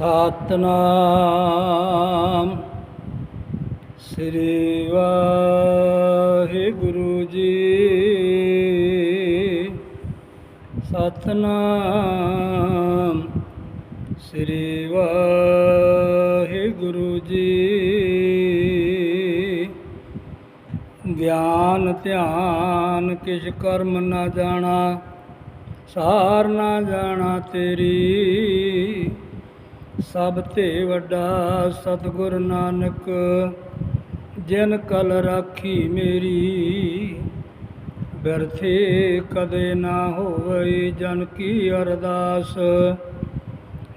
ਸਤਨਾਮ। ਸ੍ਰੀ ਵਾਹਿਗੁਰੂ ਜੀ। ਸਤਨਾਮ। ਸ੍ਰੀ ਵਾਹਿਗੁਰੂ ਜੀ। ਗਿਆਨ, ਧਿਆਨ, ਕਿਛ ਕਰਮ ਨਾ ਜਾਣਾ, ਸਾਰ ਨਾ ਜਾਣਾ ਤੇਰੀ। ਸਭ ਤੇ ਵੱਡਾ ਸਤਿਗੁਰ ਨਾਨਕ, ਜਿਨ ਕਲ ਰਾਖੀ ਮੇਰੀ, ਬਿਰਥੇ ਕਦੇ ਨਾ ਹੋਵੇ ਜਨ ਕੀ ਅਰਦਾਸ।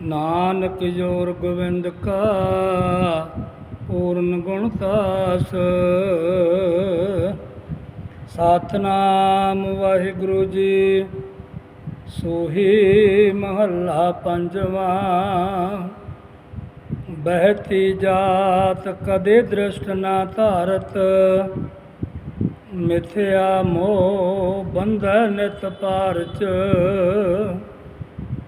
ਨਾਨਕ ਜੋਰ ਗੋਬਿੰਦ ਕਾ ਪੂਰਨ ਗੁਣਤਾਸ ਸਤਨਾਮ ਵਾਹਿਗੁਰੂ ਜੀ, ਸੋਹੀ ਮਹੱਲਾ ਪੰਜਵਾਂ। ਬਹਿਤੀ ਜਾਤ ਕਦੇ ਦ੍ਰਿਸ਼ਟ ਨਾ ਧਾਰਤ, ਮਿਥਿਆ ਮੋਹ ਬੰਧਨ ਨਿਤ ਪਾਰਚ।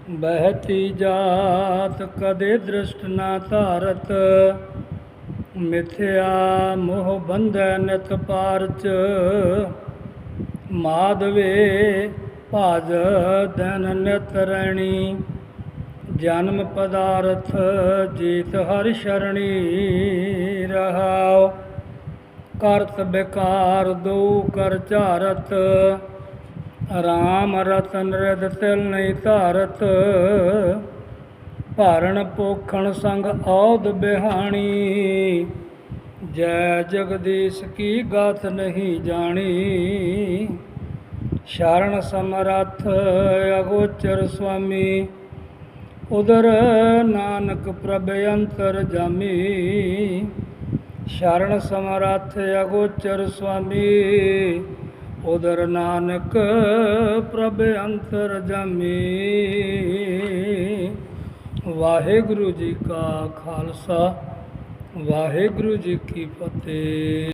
ਬਹਿਤੀ ਜਾਤ ਕਦੇ ਦ੍ਰਿਸ਼ਟ ਨਾ ਧਾਰਤ, ਮਿਥਿਆ ਮੋਹ ਬੰਧਨ ਨਿਤ ਪਾਰਚ। ਮਾਧਵੇ ਭਜ ਦਨ ਨਿਤ ਰਣੀ। ਜਨਮ ਪਦਾਰਥ ਜੀਤ ਹਰਿ ਸ਼ਰਣੀ ਰਹਾਉ। ਕਰਤ ਬਿਕਾਰ ਦੋ ਕਰ ਝਾਰਤ ਰਾਮ ਰਤਨ ਰਿਦ ਤਿਲ ਨਹੀਂ ਧਾਰਤ। ਭਾਰਣ ਪੋਖਣ ਸੰਗ ਔਦ ਬਿਹਾਣੀ, ਜੈ ਜਗਦੀਸ਼ ਕੀ ਗਾਥ ਨਹੀਂ ਜਾਣੀ। ਸ਼ਰਨ ਸਮਰੱਥ ਅਗੋਚਰ ਸੁਆਮੀ ਉਦਰ ਨਾਨਕ ਪ੍ਰਭ ਅੰਤਰ ਜਾਮੀ, ਸ਼ਰਨ ਸਮਰੱਥ ਅਗੋਚਰ ਸੁਆਮੀ। ਉਦਰ ਨਾਨਕ ਪ੍ਰਭ ਅੰਤਰ ਜਾਮੀ, ਵਾਹਿਗੁਰੂ ਜੀ ਕਾ ਖਾਲਸਾ, ਵਾਹਿਗੁਰੂ ਜੀ ਕੀ ਫਤਿਹ।